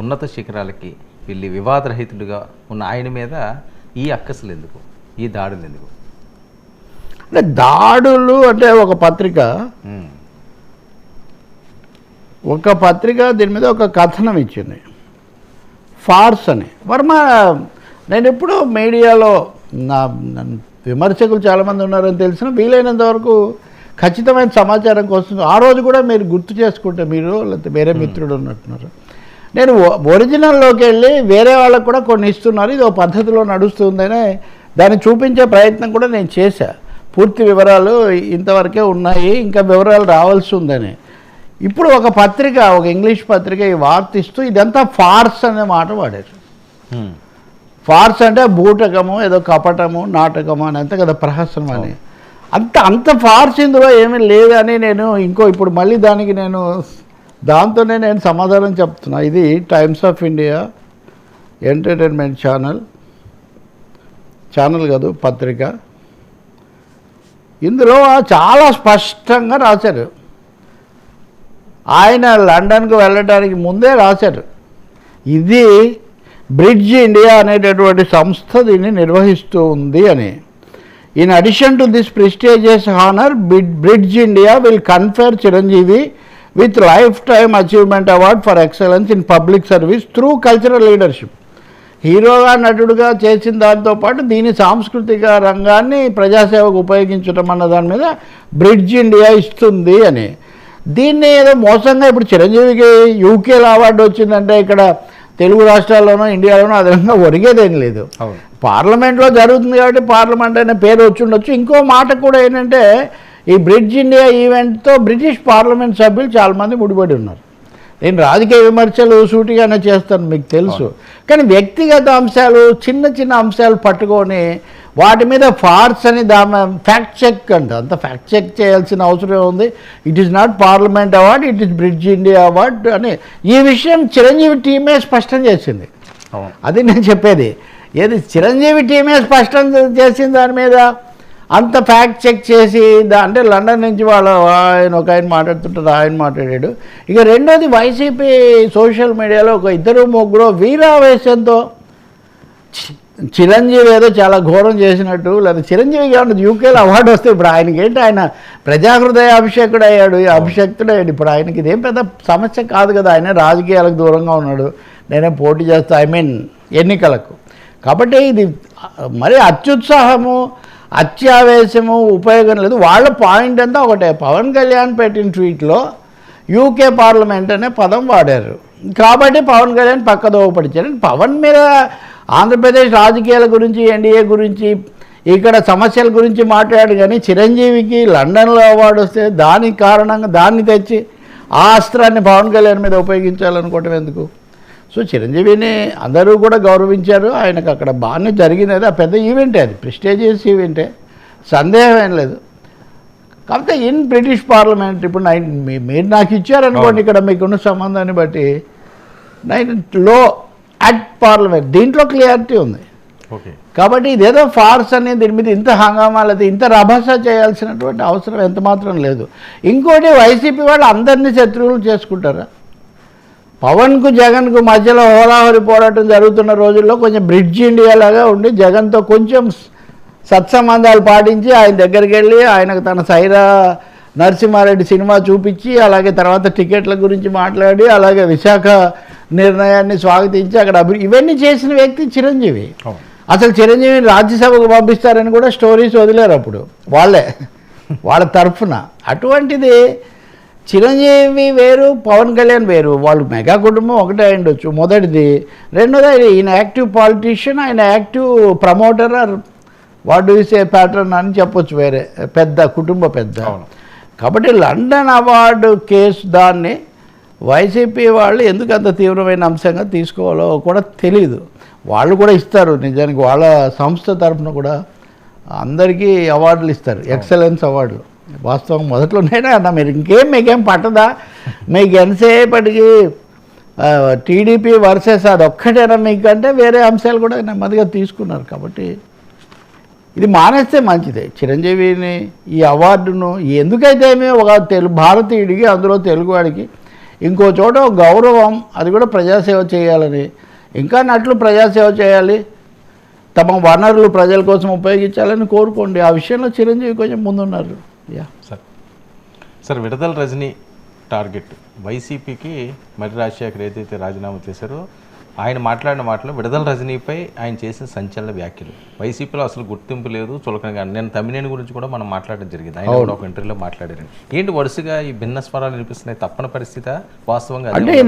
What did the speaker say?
ఉన్నత శిఖరాలకి వెళ్ళి వివాదరహితుడిగా ఉన్న ఆయన మీద ఈ అక్కసులు ఎందుకు? ఈ దాడులు ఎందుకు? అంటే దాడులు అంటే ఒక పత్రిక. ఒక పత్రిక దీని మీద ఒక కథనం ఇచ్చింది. ఫార్స్ అని. వర్మ నేను ఎప్పుడూ మీడియాలో నా విమర్శకులు చాలామంది ఉన్నారని తెలిసిన వీలైనంత వరకు ఖచ్చితమైన సమాచారం కోసం ఆ రోజు కూడా మీరు గుర్తు చేసుకుంటే మీరు లేకపోతే వేరే మిత్రుడు ఉన్నట్టున్నారు. నేను ఒరిజినల్లోకి వెళ్ళి వేరే వాళ్ళకు కూడా కొన్ని ఇస్తున్నారు. ఇది ఒక పద్ధతిలో నడుస్తుందని దాన్ని చూపించే ప్రయత్నం కూడా నేను చేశా. పూర్తి వివరాలు ఇంతవరకే ఉన్నాయి. ఇంకా వివరాలు రావాల్సి ఉందని. ఇప్పుడు ఒక పత్రిక ఒక ఇంగ్లీష్ పత్రిక ఈ వార్త ఇస్తూ ఇదంతా ఫార్స్ అనే మాట వాడారు. ఫార్స్ అంటే బూటకము ఏదో కపటము నాటకము అని అంతే కదా ప్రహసనం అని. అంత అంత ఫార్స్ ఇందులో ఏమీ లేదని నేను ఇంకో ఇప్పుడు మళ్ళీ దానికి నేను దాంతోనే నేను సమాధానం చెప్తున్నా. ఇది Times of India entertainment channel channel కాదు పత్రిక. ఇందులో చాలా స్పష్టంగా రాశారు. ఆయన లండన్కు వెళ్ళడానికి ముందే రాశారు. ఇది బ్రిడ్జ్ ఇండియా అనేటటువంటి సంస్థ దీన్ని నిర్వహిస్తూ ఉంది అని. In addition to this prestigious honour Bridge India will confer Chiranjeevi with lifetime achievement award for excellence in public service through cultural leadership. హీరోగా నటుడుగా చేసిన దాంతో పాటు దీని సాంస్కృతిక రంగాన్ని ప్రజాసేవకు ఉపయోగించడం అన్న దాని మీద బ్రిడ్జ్ ఇండియా ఇస్తుంది అని. దీన్ని ఏదో మోసంగా ఇప్పుడు చిరంజీవికి యూకేలో అవార్డు వచ్చిందంటే ఇక్కడ తెలుగు రాష్ట్రాల్లోనూ ఇండియాలోనూ అదనంగా ఒరిగేదేం లేదు. పార్లమెంట్లో జరుగుతుంది కాబట్టి పార్లమెంట్ అనే పేరు వచ్చి ఉండొచ్చు. ఇంకో మాట కూడా ఏంటంటే ఈ బ్రిడ్జ్ ఇండియా ఈవెంట్తో బ్రిటిష్ పార్లమెంట్ సభ్యులు చాలామంది ముడిపడి ఉన్నారు. నేను రాజకీయ విమర్శలు సూటిగానే చేస్తాను మీకు తెలుసు. కానీ వ్యక్తిగత అంశాలు చిన్న చిన్న అంశాలు పట్టుకొని వాటి మీద ఫార్స్ అని దాని ఫ్యాక్ట్ చెక్ అంట. అంత ఫ్యాక్ట్ చెక్ చేయాల్సిన అవసరం ఉంది. It is not Parliament award it is Bridge India award అని. ఈ విషయం చిరంజీవి టీమే స్పష్టం చేసింది. అది నేను చెప్పేది. ఏది చిరంజీవి టీమే స్పష్టం చేసిన దాని మీద? అంత ఫ్యాక్ట్ చెక్ చేసి అంటే లండన్ నుంచి వాళ్ళ ఆయన ఒక ఆయన మాట్లాడుతుంటారు ఆయన మాట్లాడాడు. ఇక రెండోది వైసీపీ సోషల్ మీడియాలో ఒక ఇద్దరు ముగ్గురు వీరావేశంతో చి- చిరంజీవి ఏదో చాలా ఘోరం చేసినట్టు లేదా చిరంజీవి ఏమన్నా యూకేలో అవార్డు వస్తే ఇప్పుడు ఆయనకి ఏంటి ఆయన ప్రజాహృదయ అభిషేకుడు అయ్యాడు ఈ అభిషక్తుడు అయ్యాడు ఇప్పుడు ఆయనకి ఇదేం పెద్ద సమస్య కాదు కదా ఆయన రాజకీయాలకు దూరంగా ఉన్నాడు. నేనే పోటీ చేస్తా ఐ మీన్ ఎన్నికలకు. కాబట్టి ఇది మరి అత్యుత్సాహము అత్యావేశము ఉపయోగం లేదు. వాళ్ళ పాయింట్ అంతా ఒకటే. పవన్ కళ్యాణ్ పెట్టిన ట్వీట్లో యూకే పార్లమెంట్ అనే పదం వాడారు. కాబట్టి పవన్ కళ్యాణ్ పక్కదోవ పడిచారు పవన్ మీద ఆంధ్రప్రదేశ్ రాజకీయాల గురించి ఎన్డీఏ గురించి ఇక్కడ సమస్యల గురించి మాట్లాడు కానీ చిరంజీవికి లండన్లో అవార్డు వస్తే దానికి కారణంగా దాన్ని తెచ్చి ఆ అస్త్రాన్ని పవన్ కళ్యాణ్ మీద ఉపయోగించాలనుకోవటం ఎందుకు? సో చిరంజీవిని అందరూ కూడా గౌరవించారు. ఆయనకు అక్కడ బాగానే జరిగింది. అది ఆ పెద్ద ఈవెంటే అది. ప్రెస్టేజియస్ ఈవెంటే. సందేహం ఏం లేదు. కాకపోతే ఇన్ బ్రిటిష్ పార్లమెంట్ ఇప్పుడు నైన్ మీ- మీరు నాకు ఇచ్చారనుకోండి ఇక్కడ మీకున్న సంబంధాన్ని బట్టి. నైన్లో అట్ పార్లమెంట్. దీంట్లో క్లియారిటీ ఉంది. ఓకే. కాబట్టి ఇదేదో ఫార్స్ అని దీని మీద ఇంత హంగామా లేదా ఇంత రభస చేయాల్సినటువంటి అవసరం ఎంత మాత్రం లేదు. ఇంకోటి వైసీపీ వాళ్ళు అందరినీ శత్రువులు చేసుకుంటారా? పవన్కు జగన్కు మధ్యలో హోరాహోరి పోరాటం జరుగుతున్న రోజుల్లో కొంచెం బ్రిడ్జ్ ఇండియా లాగా ఉండి జగన్తో కొంచెం సత్సంబంధాలు పాటించి ఆయన దగ్గరికి వెళ్ళి ఆయనకు తన సైరా నరసింహారెడ్డి సినిమా చూపించి అలాగే తర్వాత టికెట్ల గురించి మాట్లాడి అలాగే విశాఖ నిర్ణయాన్ని స్వాగతించి అక్కడ అభి ఇవన్నీ చేసిన వ్యక్తి చిరంజీవి. అసలు చిరంజీవిని రాజ్యసభకు పంపిస్తారని కూడా స్టోరీస్ వదిలేరు అప్పుడు. వాళ్ళే. వాళ్ళ తరఫున. అటువంటిది చిరంజీవి వేరు పవన్ కళ్యాణ్ వేరు. వాళ్ళు మెగా కుటుంబం ఒకటే అయిండొచ్చు మొదటిది. రెండోది ఆయన ఈయన యాక్టివ్ పాలిటీషియన్ ఆయన active promoter or what say pattern అని చెప్పొచ్చు వేరే. పెద్ద కుటుంబ పెద్ద. కాబట్టి లండన్ అవార్డు కేసు దాన్ని వైసీపీ వాళ్ళు ఎందుకు అంత తీవ్రమైన అంశంగా తీసుకోవాలో కూడా తెలియదు వాళ్ళు కూడా ఇస్తారు. నిజానికి వాళ్ళ సంస్థ తరఫున కూడా అందరికీ అవార్డులు ఇస్తారు. ఎక్సలెన్స్ అవార్డులు. వాస్తవం మొదట్లోనే అన్న మీరు ఇంకేం మీకేం పట్టదా? మీకు ఎంతసేపటికి టీడీపీ వర్సెస్ అది ఒక్కటేనా మీకు అంటే వేరే అంశాలు కూడా నెమ్మదిగా తీసుకున్నారు కాబట్టి ఇది మానేస్తే మంచిదే. చిరంజీవిని ఈ అవార్డును ఎందుకైతే ఒక తెలుగు భారతీయుడికి అందులో తెలుగువాడికి ఇంకో చోట గౌరవం అది కూడా ప్రజాసేవ చేయాలని ఇంకా నటులు ప్రజాసేవ చేయాలి తమ వనరులు ప్రజల కోసం ఉపయోగించాలని కోరుకోండి. ఆ విషయంలో చిరంజీవి కొంచెం ముందున్నారు. యా సార్ సార్ విడుదల రజనీ టార్గెట్. వైసీపీకి మరి రాజశేఖర్ ఏదైతే రాజీనామా చేశారో ఆయన మాట్లాడిన మాటలు విడుదల రజనీపై ఆయన చేసిన సంచలన వ్యాఖ్యలు. వైసీపీలో అసలు గుర్తింపు లేదు చులకనగా. నేను తమ్మినేని గురించి కూడా మనం మాట్లాడడం జరిగింది. ఆయన కూడా ఒక ఇంటర్వ్యూలో మాట్లాడారు ఏంటి వరుసగా ఈ భిన్న స్వరాలు వినిపిస్తున్నాయి? తప్పని పరిస్థితి? వాస్తవంగా అంటే